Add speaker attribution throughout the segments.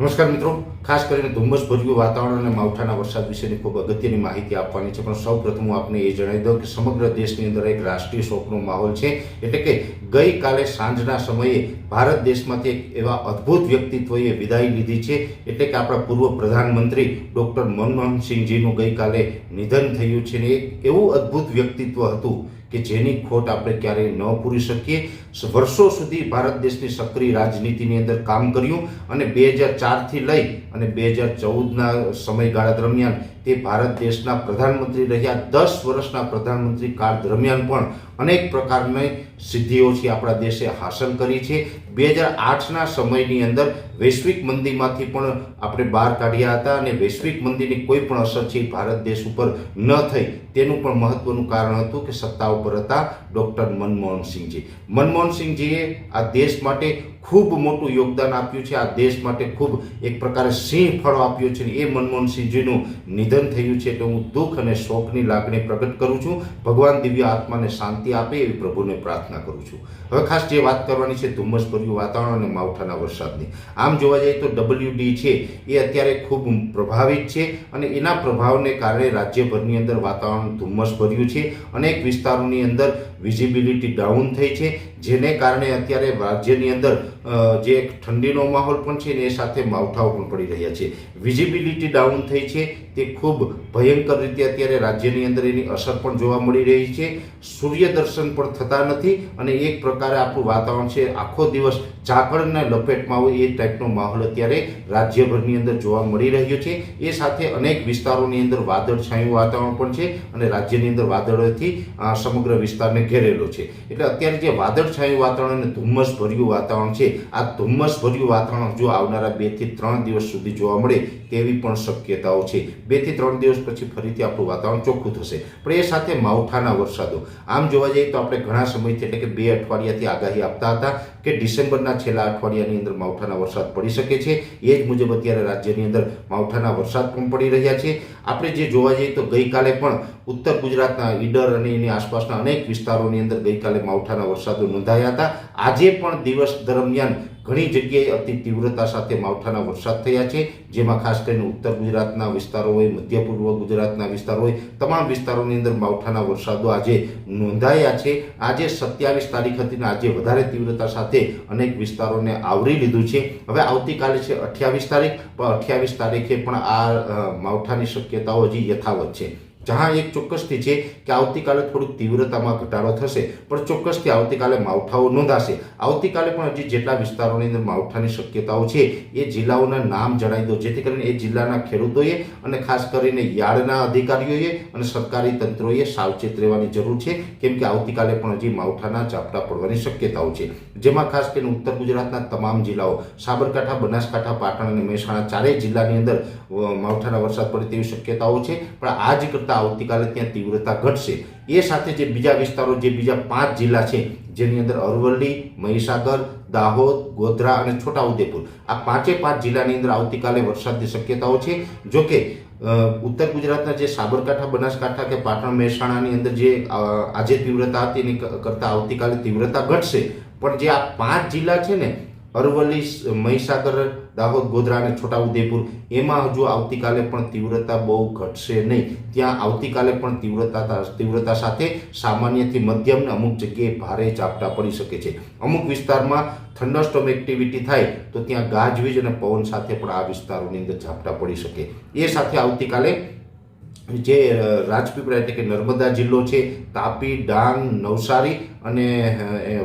Speaker 1: નમસ્કાર મિત્રો. ખાસ કરીને ધુમ્મસભર્યું વાતાવરણ અને માવઠાના વરસાદ વિશેની ખૂબ અગત્યની માહિતી આપવાની છે. પણ સૌ પ્રથમ હું આપને એ જણાવી દઉં કે સમગ્ર દેશની અંદર એક રાષ્ટ્રીય શોકનો માહોલ છે. એટલે કે ગઈકાલે સાંજના સમયે ભારત દેશમાંથી એક એવા અદ્ભુત વ્યક્તિત્વએ વિદાય લીધી છે. એટલે કે આપણા પૂર્વ પ્રધાનમંત્રી ડૉક્ટર મનમોહનસિંહજીનું ગઈકાલે નિધન થયું છે. ને એક એવું અદ્ભુત વ્યક્તિત્વ હતું કે જેની ખોટ આપણે ક્યારેય ન પૂરી શકીએ. વર્ષો સુધી ભારત દેશની સક્રિય રાજનીતિની અંદર કામ કર્યું અને બે હજાર ચારથી લઈ અને બે હજાર ચૌદના સમયગાળા દરમિયાન તે ભારત દેશના પ્રધાનમંત્રી રહ્યા. દસ વર્ષના પ્રધાનમંત્રી કાળ દરમિયાન પણ અનેક પ્રકારની સિદ્ધિઓ છે આપણા દેશે હાંસલ કરી છે. બે હજાર આઠના સમયની અંદર વૈશ્વિક મંદીમાંથી પણ આપણે બહાર કાઢ્યા હતા અને વૈશ્વિક મંદીની કોઈ પણ અસર છે ભારત દેશ ઉપર ન થઈ. તેનું પણ મહત્વનું કારણ હતું કે સત્તા ઉપર હતા ડૉક્ટર મનમોહનસિંહજી મનમોહનસિંહજીએ આ દેશ માટે ખૂબ મોટું યોગદાન આપ્યું છે. આ દેશ માટે ખૂબ એક પ્રકારે સિંહ ફળો આપ્યો છે એ મનમોહનસિંહજીનું નિધન થયું છે એટલે હું દુઃખ અને શોકની લાગણી પ્રગટ કરું છું. ભગવાન દિવ્ય આત્માને શાંતિ આપે એવી પ્રભુને પ્રાર્થના કરું છું. હવે ખાસ જે વાત કરવાની છે ધુમ્મસભર્યું વાતાવરણ અને માવઠાના વરસાદની. આમ જોવા જઈએ તો ડબલ્યુડી છે એ અત્યારે ખૂબ પ્રભાવિત છે અને એના પ્રભાવને કારણે રાજ્યભરની અંદર વાતાવરણ ધુમ્મસભર્યું છે અનેક વિસ્તારોની અંદર વિઝિબિલિટી ડાઉન થઈ છે. જેને કારણે અત્યારે રાજ્યની અંદર જે એક ઠંડીનો માહોલ પણ છે ને એ સાથે માવઠાઓ પણ પડી રહ્યા છે. વિઝિબિલિટી ડાઉન થઈ છે. તે ખૂબ ભયંકર રીતે અત્યારે રાજ્યની અંદર એની અસર પણ જોવા મળી રહી છે. સૂર્ય દર્શન પણ થતા નથી અને એક પ્રકારે આપણું વાતાવરણ છે, આખો દિવસ ઝાકળના લપેટમાં હોય એ ટાઈપનો માહોલ અત્યારે રાજ્યભરની અંદર જોવા મળી રહ્યો છે. એ સાથે અનેક વિસ્તારોની અંદર વાદળછાયું વાતાવરણ પણ છે અને રાજ્યની અંદર વાદળોથી સમગ્ર વિસ્તારને ઘેરેલો છે. એટલે અત્યારે જે વાદળછાયું વાતાવરણ અને ધુમ્મસ ભર્યું વાતાવરણ છે આ ધુમ્મસ ભર્યું વાતાવરણ જો આવનારા બેથી ત્રણ દિવસ સુધી જોવા મળે તેવી પણ શક્યતાઓ છે. બેથી ત્રણ દિવસ પછી ફરીથી આપણું વાતાવરણ ચોખ્ખું થશે. પણ એ સાથે માવઠાના વરસાદો. આમ જોવા જઈએ તો આપણે ઘણા સમયથી એટલે કે બે અઠવાડિયાથી આગાહી આપતા હતા. કે ડિસેમ્બરના છેલ્લા અઠવાડિયાની અંદર માવઠાના વરસાદ પડી શકે છે. એ જ મુજબ અત્યારે રાજ્યની અંદર માવઠાના વરસાદ પણ પડી રહ્યા છે. આપણે જે જોવા જઈએ તો ગઈકાલે પણ ઉત્તર ગુજરાતના ઈડર અને એની આસપાસના અનેક વિસ્તારોની અંદર ગઈકાલે માવઠાના વરસાદો નોંધાયા હતા. આજે પણ દિવસ દરમિયાન ઘણી જગ્યાએ અતિ તીવ્રતા સાથે માવઠાના વરસાદ થયા છે, જેમાં ખાસ કરીને ઉત્તર ગુજરાતના વિસ્તારો હોય મધ્ય પૂર્વ ગુજરાતના વિસ્તારો હોય તમામ વિસ્તારોની અંદર માવઠાના વરસાદો આજે નોંધાયા છે. આજે સત્યાવીસ તારીખ હતી ને આજે વધારે તીવ્રતા સાથે અનેક વિસ્તારોને આવરી લીધું છે. હવે આવતીકાલે છે અઠ્યાવીસ તારીખ, પણ અઠ્યાવીસ તારીખે પણ આ માવઠાની શક્યતાઓ હજી યથાવત છે. જહાં એક ચોક્કસથી છે કે આવતીકાલે થોડુંક તીવ્રતામાં ઘટાડો થશે, પણ ચોક્કસથી આવતીકાલે માવઠાઓ નોંધાશે. આવતીકાલે પણ હજી જેટલા વિસ્તારોની અંદર માવઠાની શક્યતાઓ છે, એ જિલ્લાઓના નામ જણાવી દો, જેથી કરીને એ જિલ્લાના ખેડૂતોએ અને ખાસ કરીને યાર્ડના અધિકારીઓએ અને સરકારી તંત્રોએ સાવચેત રહેવાની જરૂર છે, કેમ કે આવતીકાલે પણ હજી માવઠાના ઝાપટા પડવાની શક્યતાઓ છે. જેમાં ખાસ કરીને ઉત્તર ગુજરાતના તમામ જિલ્લાઓ, સાબરકાંઠા, બનાસકાંઠા, પાટણ અને મહેસાણા ચારેય જિલ્લાની અંદર માવઠાના વરસાદ પડે તેવી શક્યતાઓ છે, પણ આજ કરતાં આવતીકાલે ત્યાં તીવ્રતા ઘટશે. એ સાથે જે બીજા વિસ્તારો, જે બીજા પાંચ જિલ્લા છે, જેની અંદર અરવલ્લી, મહીસાગર, દાહોદ, ગોધરા અને છોટાઉદેપુર, આ પાંચે પાંચ જિલ્લાની અંદર આવતીકાલે વરસાદની શક્યતાઓ છે. જોકે ઉત્તર ગુજરાતના જે સાબરકાંઠા, બનાસકાંઠા કે પાટણ મહેસાણાની અંદર જે આજે તીવ્રતા હતી એની કરતાં આવતીકાલે તીવ્રતા ઘટશે. પણ જે આ પાંચ જિલ્લા છે ને, અરવલ્લી મહીસાગર દાહોદ, ગોધરા અને છોટાઉદેપુર એમાં હજુ આવતીકાલે પણ તીવ્રતા બહુ ઘટશે નહીં. ત્યાં આવતીકાલે પણ તીવ્રતા તીવ્રતા સાથે સામાન્યથી મધ્યમ ને અમુક જગ્યાએ ભારે ઝાપટા પડી શકે છે. અમુક વિસ્તારમાં થંડરસ્ટોમ એક્ટિવિટી થાય તો ત્યાં ગાજવીજ અને પવન સાથે પણ આ વિસ્તારોની અંદર ઝાપટા પડી શકે. એ સાથે આવતીકાલે જે રાજપીપળા એટલે કે નર્મદા જિલ્લો છે તાપી, ડાંગ, નવસારી અને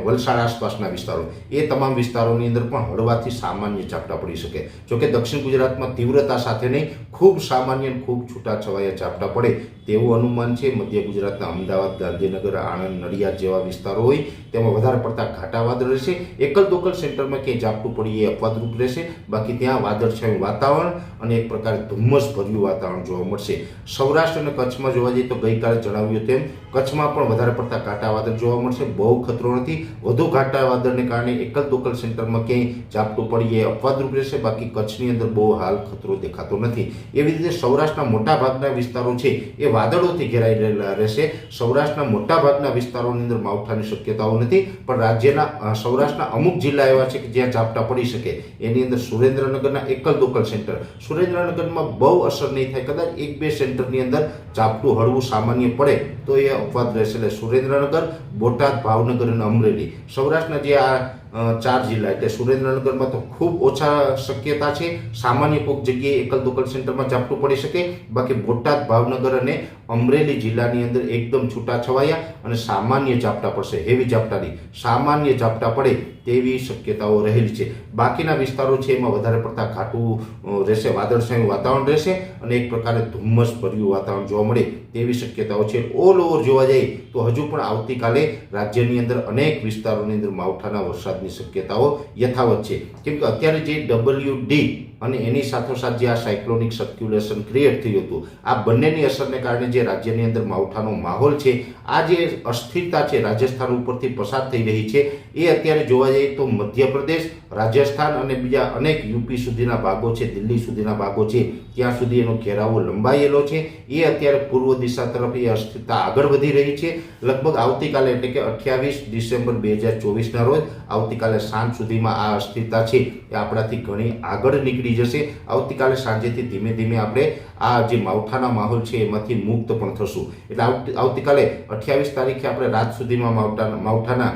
Speaker 1: વલસાડ આસપાસના વિસ્તારો. એ તમામ વિસ્તારોની અંદર પણ હળવાથી સામાન્ય ઝાપટા પડી શકે. જોકે દક્ષિણ ગુજરાતમાં તીવ્રતા સાથે નહીં, ખૂબ સામાન્ય ખૂબ છૂટાછવાયા ઝાપટા પડે તેવું અનુમાન છે. મધ્ય ગુજરાતના અમદાવાદ, ગાંધીનગર, આણંદ, નડિયાદ જેવા વિસ્તારો હોય, તેમાં વધારે પડતા ઘાટા વાદળ રહેશે. એકલ દોકલ સેન્ટરમાં ક્યાંય ઝાપટું પડી એ અપવાદરૂપ રહેશે. બાકી ત્યાં વાદળછાયું વાતાવરણ અને એક પ્રકારે ધુમ્મસ ભર્યું વાતાવરણ જોવા મળશે. સૌરાષ્ટ્ર અને કચ્છમાં જોવા જઈએ તો ગઈકાલે જણાવ્યું તેમ કચ્છમાં પણ વધારે પડતા કાંટા વાદળ જોવા મળશે. બહુ ખતરો નથી. વધુ કાંટા વાદળને કારણે એકલ દોકલ સેન્ટરમાં ક્યાંય ઝાપટું એ અપવાદરૂપ રહેશે. બાકી કચ્છની અંદર બહુ હાલ ખતરો દેખાતો નથી. એવી રીતે સૌરાષ્ટ્રના મોટા ભાગના વિસ્તારો છે એ વાદળોથી ઘેરાઈ રહેલા રહેશે. સૌરાષ્ટ્રના મોટા ભાગના વિસ્તારોની અંદર માવઠાની શક્યતાઓ નથી, પણ રાજ્યના સૌરાષ્ટ્રના અમુક જિલ્લા એવા છે કે જ્યાં ઝાપટા પડી શકે. એની અંદર સુરેન્દ્રનગરના એકલ દોકલ સેન્ટર. સુરેન્દ્રનગરમાં બહુ અસર નહીં થાય. કદાચ એક બે સેન્ટરની અંદર ઝાપટું હળવું સામાન્ય પડે. તો એ અપવાદ રહેશે. એટલે સુરેન્દ્રનગર બોટાદ ભાવનગર અને અમરેલી. સૌરાષ્ટ્રના જે આ ચાર જિલ્લા એટલે સુરેન્દ્રનગરમાં તો ખૂબ ઓછા શક્યતા છે. સામાન્ય કોઈક જગ્યાએ એકલ દોકલ સેન્ટરમાં ઝાપટું પડી શકે. બાકી બોટાદ, ભાવનગર અને અમરેલી જિલ્લાની અંદર એકદમ છૂટા છવાયા અને સામાન્ય ઝાપટા પડશે. હેવી ઝાપટાની સામાન્ય ઝાપટા પડે તેવી શક્યતાઓ રહેલી છે. બાકીના વિસ્તારો છે એમાં વધારે પડતા ઘાટું રહેશે, વાદળછાયું વાતાવરણ રહેશે અને એક પ્રકારે ધુમ્મસ ભર્યું વાતાવરણ જોવા મળે તેવી શક્યતાઓ છે. ઓલ ઓવર જોવા જઈએ તો હજુ પણ આવતીકાલે રાજ્યની અંદર અનેક વિસ્તારોની અંદર માવઠાના વરસાદની શક્યતાઓ યથાવત છે. કેમ કે અત્યારે જે ડબલ્યુ ડી અને એની સાથોસાથ જે આ સાયક્લોનિક સર્ક્યુલેશન ક્રિએટ થયું હતું, આ બંનેની અસરને કારણે જે રાજ્યની અંદર માવઠાનો માહોલ છે, આ જે અસ્થિરતા છે રાજસ્થાન ઉપરથી પસાર થઈ રહી છે, એ અત્યારે જોવા જઈએ તો મધ્યપ્રદેશ, રાજસ્થાન અને બીજા અનેક યુપી સુધીના ભાગો છે, દિલ્હી સુધીના ભાગો છે, ત્યાં સુધી એનો ઘેરાવો લંબાયેલો છે, એ અત્યારે પૂર્વ દિશા તરફ એ અસ્થિરતા આગળ વધી રહી છે. લગભગ આવતીકાલે એટલે કે અઠ્યાવીસ ડિસેમ્બર બે હજાર ચોવીસના રોજ આવતીકાલે સાંજ સુધીમાં આ અસ્થિરતા છે એ આપણાથી ઘણી આગળ નીકળી જશે આવતીકાલે સાંજેથી ધીમે ધીમે આપણે આ જે માવઠાના માહોલ છે, એમાંથી મુક્ત પણ થશું. એટલે આવતી- આવતીકાલે અઠ્યાવીસ તારીખે આપણે રાત સુધીમાં માવઠાના માવઠાના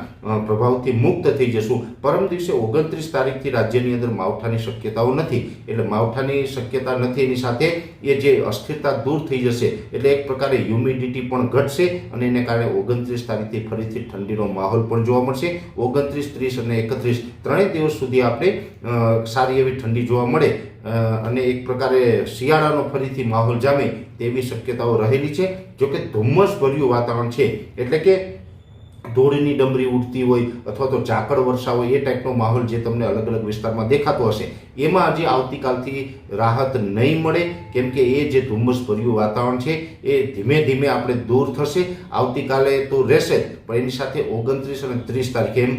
Speaker 1: પ્રભાવથી મુક્ત થઈ જશું. પરમ દિવસે ઓગણત્રીસ તારીખથી રાજ્યની અંદર માવઠાની શક્યતાઓ નથી. એટલે માવઠાની શક્યતા નથી એની સાથે એ જે અસ્થિરતા દૂર થઈ જશે, એટલે એક પ્રકારે હ્યુમિડિટી પણ ઘટશે અને એને કારણે ઓગણત્રીસ તારીખથી ફરીથી ઠંડીનો માહોલ પણ જોવા મળશે. ઓગણત્રીસ, ત્રીસ અને એકત્રીસ ત્રણેય દિવસ સુધી આપણે સારી એવી ઠંડી જોવા મળે. અને એક પ્રકારે શિયાળાનો ફરીથી માહોલ જામે તેવી શક્યતાઓ રહેલી છે. જોકે ધુમ્મસભર્યું વાતાવરણ છે. એટલે કે ધૂળની ડમરી ઉડતી હોય અથવા તો ઝાકળ વર્ષા હોય એ ટાઈપનો માહોલ જે તમને અલગ અલગ વિસ્તારમાં દેખાતો હશે. એમાં હજી આવતીકાલથી રાહત નહીં મળે. કેમ કે એ જે ધુમ્મસભર્યું વાતાવરણ છે એ ધીમે ધીમે આપણે દૂર થશે. આવતીકાલે તો રહેશે પણ એની સાથે ઓગણત્રીસ અને ત્રીસ તારીખે એમ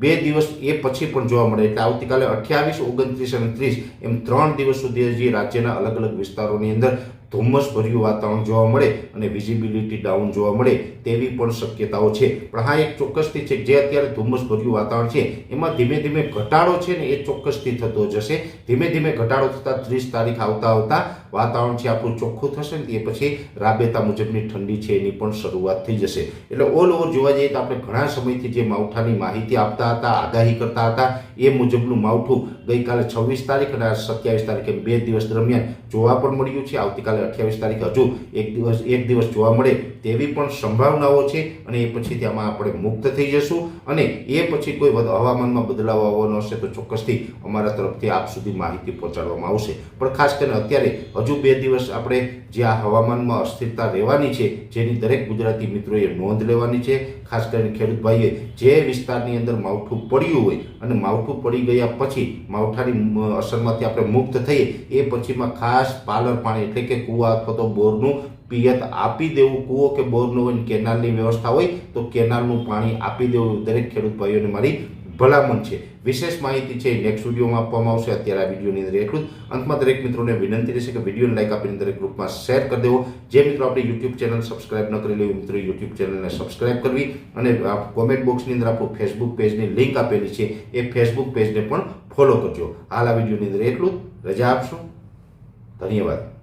Speaker 1: બે દિવસ એ પછી પણ જોવા મળે. એટલે આવતીકાલે અઠ્યાવીસ, ઓગણત્રીસ અને ત્રીસ એમ ત્રણ દિવસ સુધી હજી રાજ્યના અલગ અલગ વિસ્તારોની અંદર ધુમ્મસ ભર્યું વાતાવરણ જોવા મળે અને વિઝિબિલિટી ડાઉન જોવા મળે તેવી પણ શક્યતાઓ છે. પણ હા, એક ચોક્કસથી છે જે અત્યારે ધુમ્મસભર્યું વાતાવરણ છે, એમાં ધીમે ધીમે ઘટાડો છે ને એ ચોક્કસથી થતો જશે. ધીમે ધીમે ઘટાડો થતાં ત્રીસ તારીખ આવતા આવતા વાતાવરણ છે આપણું ચોખ્ખું થશે ને એ પછી રાબેતા મુજબની ઠંડી છે એની પણ શરૂઆત થઈ જશે. એટલે ઓલ ઓવર જોવા જઈએ તો આપણે ઘણા સમયથી જે માવઠાની માહિતી આપતા હતા, આગાહી કરતા હતા, એ મુજબનું માવઠું ગઈકાલે છવ્વીસ તારીખ અને સત્યાવીસ તારીખે બે દિવસ દરમિયાન જોવા પણ મળ્યું છે. આવતીકાલે અઠ્યાવીસ તારીખ હજુ એક દિવસ એક દિવસ જોવા મળે તેવી પણ સંભાવનાઓ છે અને એ પછી તેમાં આપણે મુક્ત થઈ જશું. અને એ પછી કોઈ હવામાનમાં બદલાવ આવવાનો હશે તો ચોક્કસથી અમારા તરફથી આપ સુધી માહિતી પહોંચાડવામાં આવશે. પણ ખાસ કરીને અત્યારે હજુ બે દિવસ આપણે જે આ હવામાનમાં અસ્થિરતા રહેવાની છે, જેની દરેક ગુજરાતી મિત્રોએ નોંધ લેવાની છે ખાસ કરીને ખેડૂત ભાઈએ જે વિસ્તારની અંદર માવઠું પડ્યું હોય અને માવઠું પડી ગયા પછી માવઠાની અસરમાંથી આપણે મુક્ત થઈએ, એ પછીમાં ખાસ પાલર પાણી એટલે કે કૂવા અથવા તો બોરનું પિયત આપી દેવું. કૂવો કે બોરનું હોય કેનાલની વ્યવસ્થા હોય તો કેનાલનું પાણી આપી દેવું દરેક ખેડૂત ભાઈઓને મારી ભલામણ છે. વિશેષ માહિતી છે નેક્સ્ટ વિડીયોમાં આપવામાં આવશે. અત્યારે આ વિડીયોની અંદર એટલું જ. અંતમાં દરેક મિત્રોને વિનંતી રહેશે કે વિડીયોને લાઈક આપીને દરેક ગ્રુપમાં શેર કરી દેવો. જે મિત્રો આપણી યુટ્યુબ ચેનલ સબસ્ક્રાઇબ ન કરી લેવી મિત્રો યુટ્યુબ ચેનલને સબસ્ક્રાઇબ કરવી અને કોમેન્ટ બોક્સની અંદર આપણું ફેસબુક પેજની લિંક આપેલી છે એ ફેસબુક પેજને પણ ફોલો કરજો. હાલ આ વિડીયોની અંદર એટલું જ. રજા આપશો. ધન્યવાદ.